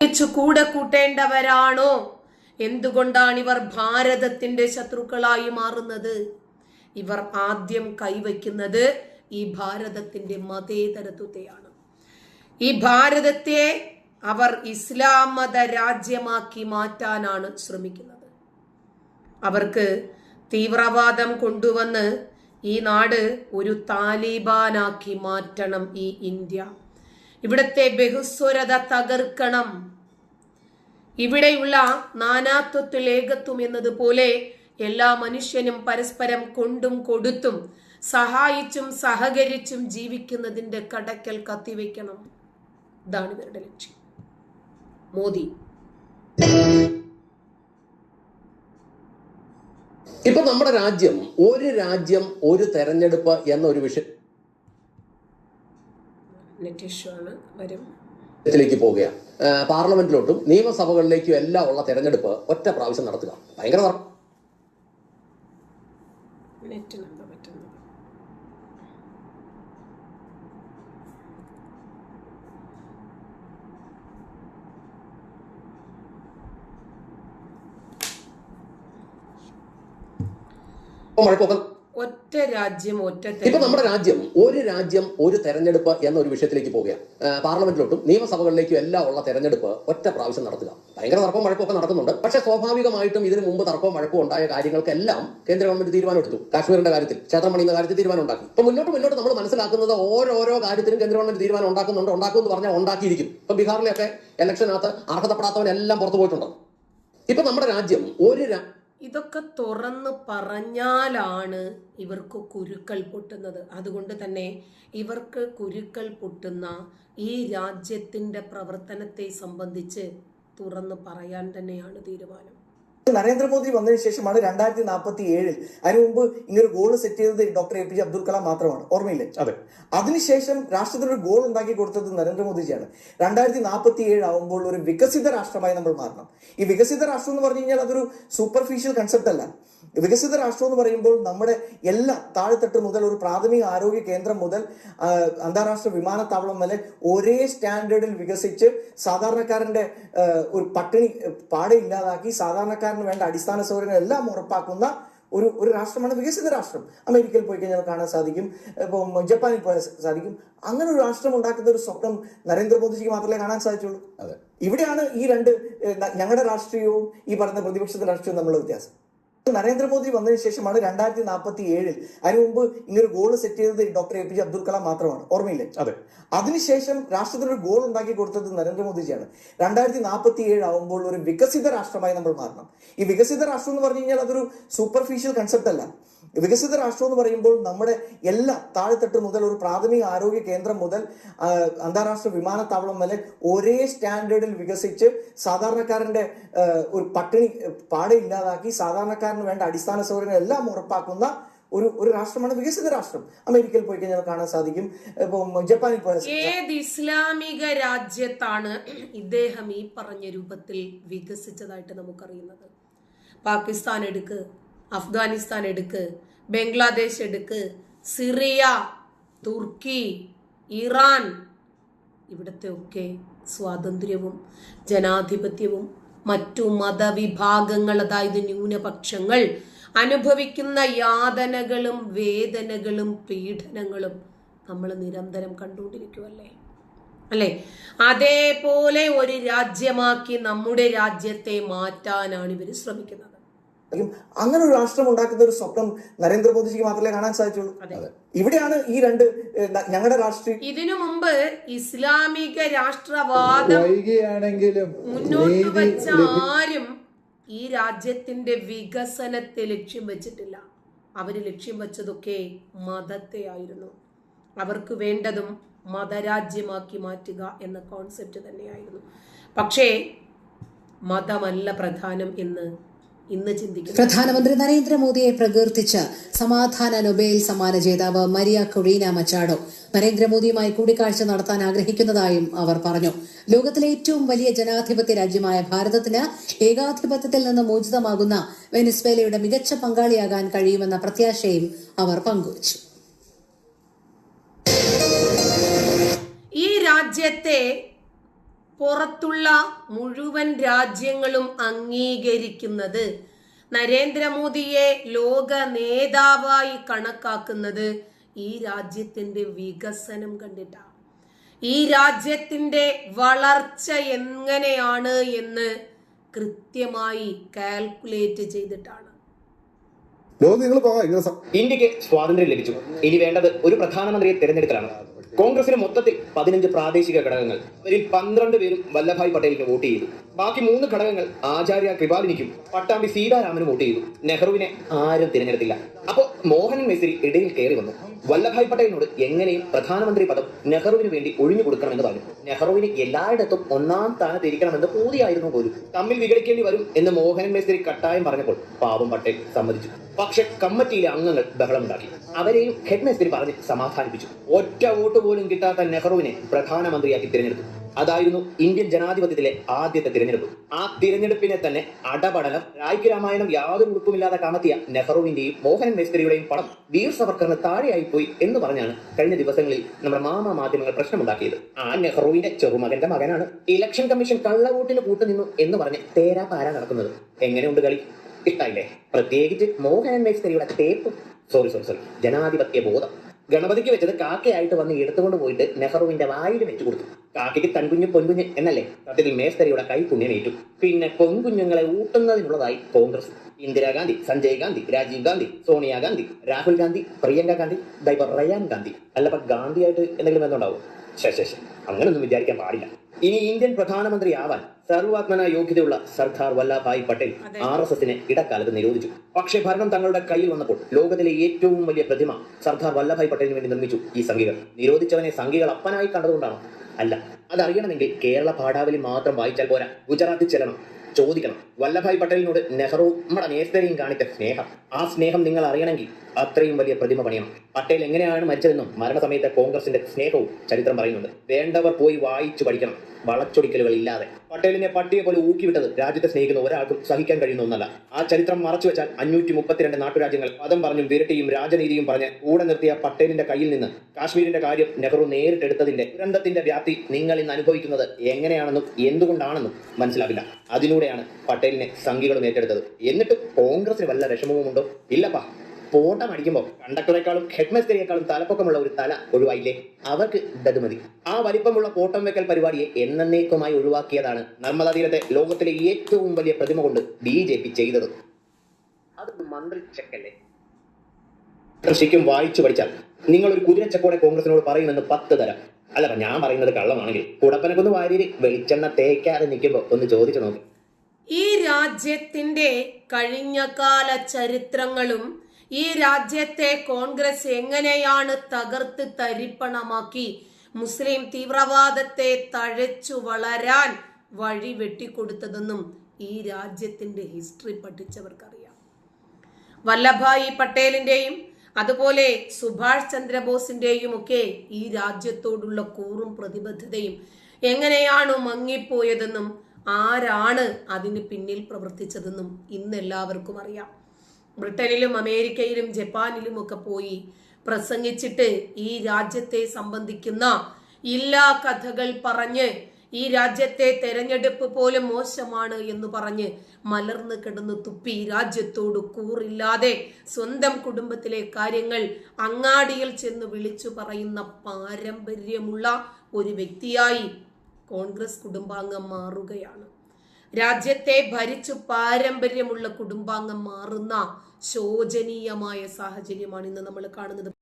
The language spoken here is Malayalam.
ഒന്നിച്ചു കൂടെ കൂട്ടേണ്ടവരാണോ? എന്തുകൊണ്ടാണ് ഇവർ ഭാരതത്തിന്റെ ശത്രുക്കളായി മാറുന്നത്? ഇവർ ആദ്യം കൈവയ്ക്കുന്നത് ഈ ഭാരതത്തിന്റെ മതേതരത്വത്തെയാണ്. ഈ ഭാരതത്തെ അവർ ഇസ്ലാം മത രാജ്യമാക്കി മാറ്റാനാണ് ശ്രമിക്കുന്നത്. അവർക്ക് തീവ്രവാദം കൊണ്ടുവന്ന് ഈ നാട് ഒരു താലിബാനാക്കി മാറ്റണം ഈ ഇന്ത്യ. ഇവിടുത്തെ ബഹുസ്വരത തകർക്കണം. ഇവിടെയുള്ള നാനാത്വത്തിൽ ഏകത്വം എന്നതുപോലെ എല്ലാ മനുഷ്യനും പരസ്പരം കൊണ്ടും കൊടുത്തും സഹായിച്ചും സഹകരിച്ചും ജീവിക്കുന്നതിന്റെ കടക്കൽ കത്തിവെക്കണം ഇതാണ് ഇവരുടെ ലക്ഷ്യം. മോദി. ഇപ്പൊ നമ്മുടെ രാജ്യം ഒരു രാജ്യം ഒരു തെരഞ്ഞെടുപ്പ് എന്നൊരു നെറ്റ് ഇഷ്യൂ ആണ് വരും. വിഷയത്തിലേക്ക് പോവുകയാണ്. പാർലമെന്റിലോട്ടും നിയമസഭകളിലേക്കും എല്ലാം ഉള്ള തെരഞ്ഞെടുപ്പ് ഒറ്റ പ്രാവശ്യം നടത്തുക. ഭയങ്കര. നെറ്റിനെന്താ പറ്റുന്നത്. മഴക്കൊക്കെ ഒറ്റ രാജ്യം ഒറ്റ ഇപ്പൊ നമ്മുടെ രാജ്യം ഒരു രാജ്യം ഒരു തെരഞ്ഞെടുപ്പ് എന്നൊരു വിഷയത്തിലേക്ക് പോവുകയാണ് പാർലമെന്റിലോട്ടും നിയമസഭകളിലേക്കും എല്ലാം ഉള്ള തെരഞ്ഞെടുപ്പ് ഒറ്റ പ്രാവശ്യം നടത്തുക. ഭയങ്കര തർക്കവും വഴക്കമൊക്കെ നടക്കുന്നുണ്ട്. പക്ഷെ സ്വാഭാവികമായിട്ടും ഇതിനു മുമ്പ് തർക്കവും വഴക്കവും ഉണ്ടായ കാര്യങ്ങൾക്കെല്ലാം കേന്ദ്ര ഗവൺമെന്റ് തീരുമാനമെടുത്തു. കാശ്മീരിന്റെ കാര്യത്തിൽ ക്ഷേത്രം പണിയുന്ന കാര്യത്തിൽ തീരുമാനം ഉണ്ടാക്കി ഇപ്പൊ മുന്നോട്ട് മുന്നോട്ട് നമ്മൾ മനസ്സിലാക്കുന്നത് ഓരോരോ കാര്യത്തിനും കേന്ദ്ര ഗവൺമെന്റ് തീരുമാനം ഉണ്ടാക്കുന്നുണ്ട്. ഉണ്ടാക്കും എന്ന് പറഞ്ഞാൽ ഉണ്ടാക്കിയിരിക്കും. ഇപ്പൊ ബീഹാറിലെയൊക്കെ ഇലക്ഷനകത്ത് അർഹതപ്പെടാത്തവനെല്ലാം പുറത്തു പോയിട്ടുണ്ട്? ഇപ്പൊ നമ്മുടെ രാജ്യം ഒരു ഇതൊക്കെ തുറന്ന് പറഞ്ഞാലാണ് ഇവർക്ക് കുരുക്കൾ പൊട്ടുന്നത്. അതുകൊണ്ട് തന്നെ ഇവർക്ക് കുരുക്കൾ പൊട്ടുന്ന ഈ രാജ്യത്തിന്റെ പ്രവർത്തനത്തെ സംബന്ധിച്ച് തുറന്ന് പറയാൻ തന്നെയാണ് തീരുമാനം. നരേന്ദ്രമോദി വന്നതിന് ശേഷമാണ് രണ്ടായിരത്തി നാൽപ്പത്തി ഏഴിൽ അതിനു മുമ്പ് ഇങ്ങനൊരു ഗോൾ സെറ്റ് ചെയ്തത് doctor A P J Abdul Kalam മാത്രമാണ്. ഓർമ്മയില്ലേ? അതെ. അതിനുശേഷം രാഷ്ട്രത്തിന് ഒരു ഗോൾ ഉണ്ടാക്കി കൊടുത്തത് നരേന്ദ്രമോദിജിയാണ്. രണ്ടായിരത്തി നാൽപ്പത്തി ഏഴ് ആവുമ്പോൾ ഒരു വികസിത രാഷ്ട്രമായി നമ്മൾ മാറണം. ഈ വികസിത രാഷ്ട്രം എന്ന് പറഞ്ഞു കഴിഞ്ഞാൽ അതൊരു സൂപ്പർഫിഷ്യൽ കൺസെപ്റ്റ് അല്ല. വികസിത രാഷ്ട്രം എന്ന് പറയുമ്പോൾ നമ്മുടെ എല്ലാ താഴെത്തട്ട് മുതൽ ഒരു പ്രാഥമിക ആരോഗ്യ കേന്ദ്രം മുതൽ അന്താരാഷ്ട്ര വിമാനത്താവളം വരെ ഒരേ സ്റ്റാൻഡേർഡിൽ വികസിച്ച് സാധാരണക്കാരന്റെ ഒരു പട്ടിണി പാടെ ഇല്ലാതാക്കി സാധാരണക്കാരന് വേണ്ട അടിസ്ഥാന സൗകര്യങ്ങൾ എല്ലാം ഉറപ്പാക്കുന്ന ഒരു ഒരു രാഷ്ട്രമാണ് വികസിത രാഷ്ട്രം. അമേരിക്കയിൽ പോയി കഴിഞ്ഞാൽ കാണാൻ സാധിക്കും. ഇപ്പം ജപ്പാനിൽ പോയാൽ സാധിക്കും. അങ്ങനെ ഒരു രാഷ്ട്രം ഉണ്ടാക്കുന്ന ഒരു സ്വപ്നം നരേന്ദ്രമോദിജിക്ക് മാത്രമേ കാണാൻ സാധിച്ചുള്ളൂ? അതെ. ഇവിടെയാണ് ഈ രണ്ട് ഞങ്ങളുടെ രാഷ്ട്രീയവും ഈ പറഞ്ഞ പ്രതിപക്ഷത്തെ രാഷ്ട്രീയവും തമ്മിലുള്ള വ്യത്യാസം. നരേന്ദ്രമോദി വന്നതിന് ശേഷമാണ് രണ്ടായിരത്തി നാൽപ്പത്തി ഏഴിൽ അതിനു മുമ്പ് ഇങ്ങനൊരു ഗോൾ സെറ്റ് ചെയ്തത് doctor A P J Abdul Kalam മാത്രമാണ്. ഓർമ്മയില്ലേ? അതെ. അതിനുശേഷം രാഷ്ട്രത്തിന് ഒരു ഗോൾ ഉണ്ടാക്കി കൊടുത്തത് നരേന്ദ്രമോദിജിയാണ്. രണ്ടായിരത്തി നാൽപ്പത്തി ഏഴ് ആവുമ്പോൾ ഒരു വികസിത രാഷ്ട്രമായി നമ്മൾ മാറണം. ഈ വികസിത രാഷ്ട്രം എന്ന് പറഞ്ഞു കഴിഞ്ഞാൽ അതൊരു സൂപ്പർഫിഷ്യൽ കൺസെപ്റ്റ് അല്ല. വികസിത രാഷ്ട്രം എന്ന് പറയുമ്പോൾ നമ്മുടെ എല്ലാ താഴെത്തട്ട് മുതൽ ഒരു പ്രാഥമിക ആരോഗ്യ കേന്ദ്രം മുതൽ അന്താരാഷ്ട്ര വിമാനത്താവളം വരെ ഒരേ സ്റ്റാൻഡേർഡിൽ വികസിച്ച് സാധാരണക്കാരന്റെ ഒരു പട്ടിണി പാടെ ഇല്ലാതാക്കി സാധാരണക്കാരന് വേണ്ട അടിസ്ഥാന സൗകര്യങ്ങൾ എല്ലാം ഉറപ്പാക്കുന്ന ഒരു ഒരു രാഷ്ട്രമാണ് വികസിത രാഷ്ട്രം. അമേരിക്കയിൽ പോയി കഴിഞ്ഞാൽ കാണാൻ സാധിക്കും. ഇപ്പം ജപ്പാനിൽ പോയാൽ ഏത് ഇസ്ലാമിക രാജ്യത്താണ് ഇദ്ദേഹം ഈ പറഞ്ഞ രൂപത്തിൽ വികസിച്ചതായിട്ട് നമുക്കറിയുന്നത്? പാകിസ്ഥാൻ എടുക്ക് അഫ്ഗാനിസ്ഥാൻ എടുക്ക് ബംഗ്ലാദേശ് എടുക്ക് സിറിയ തുർക്കി ഇറാൻ ഇവിടുത്തെ ഒക്കെ സ്വാതന്ത്ര്യവും ജനാധിപത്യവും മറ്റു മതവിഭാഗങ്ങൾ അതായത് ന്യൂനപക്ഷങ്ങൾ അനുഭവിക്കുന്ന യാതനകളും വേദനകളും പീഡനങ്ങളും നമ്മൾ നിരന്തരം കണ്ടുകൊണ്ടിരിക്കുമല്ലേ അല്ലേ? അതേപോലെ ഒരു രാജ്യമാക്കി നമ്മുടെ രാജ്യത്തെ മാറ്റാനാണ് ഇവർ ശ്രമിക്കുന്നത്. സാധിക്കും അങ്ങനെ ഒരു രാഷ്ട്രം ഉണ്ടാക്കുന്ന ഒരു സ്വപ്നം നരേന്ദ്രമോദിജിക്ക് മാത്രമേ കാണാൻ സാധിച്ചുള്ളൂ. ഇവിടെയാണ് ഈ രണ്ട് ഞങ്ങളുടെ രാഷ്ട്രീയം ഇതിനു മുമ്പ് ഇസ്ലാമിക രാഷ്ട്രവാദം മുന്നോട്ട് വെച്ച വച്ച ആരും ഈ രാജ്യത്തിന്റെ വികസനത്തെ ലക്ഷ്യം വെച്ചിട്ടില്ല. അവർ ലക്ഷ്യം വെച്ചതൊക്കെ മതത്തെ ആയിരുന്നു. അവർക്ക് വേണ്ടതും മതരാജ്യമാക്കി മാറ്റുക എന്ന കോൺസെപ്റ്റ് തന്നെയായിരുന്നു. പക്ഷേ മതമല്ല പ്രധാനം എന്ന് ഇന്ന് ചിന്തിക്കുന്നു. പ്രധാനമന്ത്രി നരേന്ദ്രമോദിയെ പ്രകീർത്തിച്ച് സമാധാന നൊബേൽ സമ്മാന ജേതാവ് മരിയ കൊറീന മച്ചാഡോ നരേന്ദ്രമോദിയുമായി കൂടിക്കാഴ്ച നടത്താൻ ആഗ്രഹിക്കുന്നതായും അവർ പറഞ്ഞു. ലോകത്തിലെ ഏറ്റവും വലിയ ജനാധിപത്യ രാജ്യമായ ഭാരതത്തിന് ഏകാധിപത്യത്തിൽ നിന്ന് മോചിതമാകുന്ന വെനിസ്വേലയുടെ മികച്ച പങ്കാളിയാകാൻ കഴിയുമെന്ന പ്രത്യാശയും അവർ പങ്കുവച്ചു. ഈ രാജ്യത്തെ പുറത്തുള്ള മുഴുവൻ രാജ്യങ്ങളും അംഗീകരിക്കുന്നത് നരേന്ദ്രമോദിയെ ലോക നേതാവായി കണക്കാക്കുന്നത് ഈ രാജ്യത്തിന്റെ വികസനം കണ്ടിട്ടാണ് ഈ രാജ്യത്തിന്റെ വളർച്ച എങ്ങനെയാണ് എന്ന് കൃത്യമായി കാൽക്കുലേറ്റ് ചെയ്തിട്ടാണ്. ഇന്ത്യയ്ക്ക് സ്വാതന്ത്ര്യം ലഭിച്ചു. ഇനി വേണ്ടത് ഒരു പ്രധാനമന്ത്രിയെ തിരഞ്ഞെടുക്കലാണ്. കോൺഗ്രസിന് മൊത്തത്തിൽ പതിനഞ്ച് പ്രാദേശിക ഘടകങ്ങൾ. അതിൽ പന്ത്രണ്ട് പേരും വല്ലഭായ് പട്ടേലിന് വോട്ട് ചെയ്തു. ബാക്കി മൂന്ന് ഘടകങ്ങൾ ആചാര്യ കൃപാലിനിക്കും പട്ടാമ്പി സീതാരാമനും വോട്ട് ചെയ്തു. നെഹ്റുവിനെ ആരും തിരഞ്ഞെടുത്തില്ല. അപ്പോ മോഹൻ മെസ്സിരി ഇടയിൽ കയറി വന്നു. വല്ലഭായ് പട്ടേലിനോട് എങ്ങനെയും പ്രധാനമന്ത്രി പദം നെഹ്റുവിന് വേണ്ടി ഒഴിഞ്ഞു കൊടുക്കണമെന്ന് പറഞ്ഞു. നെഹ്റുവിന് എല്ലായിടത്തും ഒന്നാം സ്ഥാനത്ത് ഇരിക്കണമെന്ന് പൂതിയായിരുന്നു പോലും. തമ്മിൽ വിഘടിക്കേണ്ടി വരും എന്ന് മോഹൻ മേസ്തിരി കട്ടായം പറഞ്ഞപ്പോൾ പാവം പട്ടേൽ സമ്മതിച്ചു. പക്ഷെ കമ്മിറ്റിയിലെ അംഗങ്ങൾ ബഹളമുണ്ടാക്കി. അവരെയും ഹെഡ് മേസ്തിരി പറഞ്ഞ് സമാധാനിപ്പിച്ചു. ഒറ്റ വോട്ട് പോലും കിട്ടാത്ത നെഹ്റുവിനെ പ്രധാനമന്ത്രിയാക്കി തിരഞ്ഞെടുത്തു. അതായിരുന്നു ഇന്ത്യൻ ജനാധിപത്യത്തിലെ ആദ്യത്തെ തിരഞ്ഞെടുപ്പ്. ആ തിരഞ്ഞെടുപ്പിനെ തന്നെ അടപടലം രാജ്യ രാമായണം യാതൊരു ഉടുപ്പുമില്ലാതെ കാണത്തിയ നെഹ്റുവിന്റെയും മോഹൻ മേസ്ത്രിയുടെയും പടം വീർ സവർക്കറിന് താഴെയായി പോയി എന്ന് പറഞ്ഞാണ് കഴിഞ്ഞ ദിവസങ്ങളിൽ നമ്മുടെ മാമ മാധ്യമങ്ങൾ പ്രശ്നമുണ്ടാക്കിയത്. ആ നെഹ്റുവിന്റെ ചെറുമകന്റെ മകനാണ് ഇലക്ഷൻ കമ്മീഷൻ കള്ളവോട്ടിന് കൂട്ടുനിന്നു എന്ന് പറഞ്ഞ് തേരാ പാര നടക്കുന്നത്. എങ്ങനെയുണ്ട് കളി? ഇഷ്ടായില്ലേ? പ്രത്യേകിച്ച് മോഹനൻ മേസ്ത്രിയുടെ തേപ്പ്. സോറി സോറി സോറി ജനാധിപത്യ ബോധം ഗണപതിക്ക് വെച്ചത് കാക്കയായിട്ട് വന്ന് എടുത്തുകൊണ്ട് പോയിട്ട് നെഹ്റുവിന്റെ വായിൽ വെച്ചു കൊടുത്തു. കാക്കയ്ക്ക് തൻകുഞ്ഞ് പൊൻകുഞ്ഞ് എന്നല്ലേ? സത്യത്തിൽ മേസ്തരിയുടെ കൈ പുണ്യമേറ്റു. പിന്നെ പൊൻകുഞ്ഞുങ്ങളെ ഊട്ടുന്നതിനുള്ളതായി കോൺഗ്രസ്. ഇന്ദിരാഗാന്ധി സഞ്ജയ് ഗാന്ധി രാജീവ് ഗാന്ധി സോണിയാഗാന്ധി രാഹുൽ ഗാന്ധി പ്രിയങ്ക ഗാന്ധി ദൈവ റയാൻ ഗാന്ധി. അല്ലപ്പോ ഗാന്ധിയായിട്ട് എന്തെങ്കിലും ബന്ധമുണ്ടാവും ശേ അങ്ങനെ ഒന്നും വിചാരിക്കാൻ പാടില്ല. ഇനി ഇന്ത്യൻ പ്രധാനമന്ത്രി ആവാൻ സർവാത്മന യോഗ്യതയുള്ള സർദാർ വല്ലഭായ് പട്ടേൽ. ആർ എസ് എസിനെ ഇടക്കാലത്ത് നിരോധിച്ചു. പക്ഷേ ഭരണം തങ്ങളുടെ കയ്യിൽ വന്നപ്പോൾ ലോകത്തിലെ ഏറ്റവും വലിയ പ്രതിമ സർദാർ വല്ലഭായ് പട്ടേലിന് വേണ്ടി നിർമ്മിച്ചു ഈ സംഘികൾ. നിരോധിച്ചവനെ സംഘികൾ അപ്പനായി കണ്ടതുകൊണ്ടാണോ? അല്ല അതറിയണമെങ്കിൽ കേരള പാഠാവലി മാത്രം വായിച്ചാൽ പോരാ. ഗുജറാത്തിൽ ചെല്ലണം ചോദിക്കണം. വല്ലഭായ് പട്ടേലിനോട് നെഹ്റു നമ്മുടെ നേസ്തരെയും കാണിച്ച സ്നേഹം. ആ സ്നേഹം നിങ്ങൾ അറിയണമെങ്കിൽ അത്രയും വലിയ പ്രതിമ പണിയണം. പട്ടേൽ എങ്ങനെയാണ് മരിച്ചതെന്നും മരണസമയത്തെ കോൺഗ്രസിന്റെ സ്നേഹവും ചരിത്രം പറയുന്നുണ്ട്. വേണ്ടവർ പോയി വായിച്ചു പഠിക്കണം. വളച്ചൊടിക്കലുകൾ ഇല്ലാതെ പട്ടേലിനെ പട്ടിയെ പോലെ ഊക്കിവിട്ടത് രാജ്യത്തെ സ്നേഹിക്കുന്ന ഒരാൾക്കും സഹിക്കാൻ കഴിയുന്ന ഒന്നല്ല. ആ ചരിത്രം മറച്ചു വെച്ചാൽ അഞ്ഞൂറ്റി മുപ്പത്തിരണ്ട് നാട്ടുരാജ്യങ്ങൾ പദം പറഞ്ഞും വിരട്ടിയും രാജനീതിയും പറഞ്ഞ് കൂടെ നിർത്തിയ പട്ടേലിന്റെ കയ്യിൽ നിന്ന് കാശ്മീരിന്റെ കാര്യം നെഹ്റു നേരിട്ടെടുത്തതിന്റെ ദുരന്തത്തിന്റെ വ്യാപ്തി നിങ്ങൾ ഇന്ന് അനുഭവിക്കുന്നത് എങ്ങനെയാണെന്നും എന്തുകൊണ്ടാണെന്നും മനസ്സിലാവില്ല. അതിലൂടെയാണ് പട്ടേലിനെ സംഘികളും ഏറ്റെടുത്തത്. എന്നിട്ട് കോൺഗ്രസിന് വല്ല വിഷമവുമുണ്ടോ? ഇല്ലപ്പാ. പോട്ടം അടിക്കുമ്പോൾ കണ്ടക്ടറെക്കാളും ഹെഡ്മസ്റ്ററിയേക്കാളും തലപ്പൊക്കമുള്ള ഒരു തല ഒഴിവായില്ലേ? അവർക്ക് ഇതത് മതി. ആ വലിപ്പമുള്ള പോട്ടം വെക്കൽ പരിപാടിയെ എന്നേക്കുമായി ഒഴിവാക്കിയതാണ് നർമ്മദാ തീരത്തെ ലോകത്തിലെ ഏറ്റവും വലിയ പ്രതിമ കൊണ്ട് ബി ജെ പി ചെയ്തത്. അത് മന്ത്രി ചെക്കല്ലേ? ശരിക്കും വായിച്ചു പഠിച്ചാൽ നിങ്ങൾ ഒരു കുതിരച്ചക്കോടെ കോൺഗ്രസിനോട് പറയുമെന്ന് പത്ത് തരാം. അല്ല ഞാൻ പറയുന്നത് കള്ളമാണെങ്കിൽ. കുടപ്പനക്കൊന്ന് വാരിയിൽ വെളിച്ചെണ്ണ തേക്കാതെ നിൽക്കുമ്പോൾ ഒന്ന് ചോദിച്ചു നോക്ക്. ഈ രാജ്യത്തിന്റെ കഴിഞ്ഞകാല ചരിത്രങ്ങളും ഈ രാജ്യത്തെ കോൺഗ്രസ് എങ്ങനെയാണ് തകർത്ത് തരിപ്പണമാക്കി മുസ്ലിം തീവ്രവാദത്തെ തഴച്ചു വളരാൻ വഴി വെട്ടിക്കൊടുത്തതെന്നും ഈ രാജ്യത്തിന്റെ ഹിസ്റ്ററി പഠിച്ചവർക്കറിയാം. വല്ലഭായി പട്ടേലിന്റെയും അതുപോലെ സുഭാഷ് ചന്ദ്രബോസിന്റെയും ഒക്കെ ഈ രാജ്യത്തോടുള്ള കൂറും പ്രതിബദ്ധതയും എങ്ങനെയാണ് മങ്ങിപ്പോയതെന്നും ആരാണ് അതിന് പിന്നിൽ പ്രവർത്തിച്ചതെന്നും ഇന്ന് എല്ലാവർക്കും അറിയാം. ബ്രിട്ടനിലും അമേരിക്കയിലും ജപ്പാനിലും ഒക്കെ പോയി പ്രസംഗിച്ചിട്ട് ഈ രാജ്യത്തെ സംബന്ധിക്കുന്ന ഇല്ലാ കഥകൾ പറഞ്ഞ് ഈ രാജ്യത്തെ തെരഞ്ഞെടുപ്പ് പോലും മോശമാണ് എന്ന് പറഞ്ഞ് മലർന്നു കിടന്ന് തുപ്പി രാജ്യത്തോട് കൂറില്ലാതെ സ്വന്തം കുടുംബത്തിലെ കാര്യങ്ങൾ അങ്ങാടിയിൽ ചെന്ന് വിളിച്ചു പറയുന്ന പാരമ്പര്യമുള്ള ഒരു വ്യക്തിയായി കോൺഗ്രസ് കുടുംബാംഗം മാറുകയാണ്. രാജ്യത്തെ ഭരിച്ചു പാരമ്പര്യമുള്ള കുടുംബാംഗം മാറുന്ന ശോചനീയമായ സാഹചര്യമാണ് ഇന്ന് നമ്മൾ കാണുന്നത്.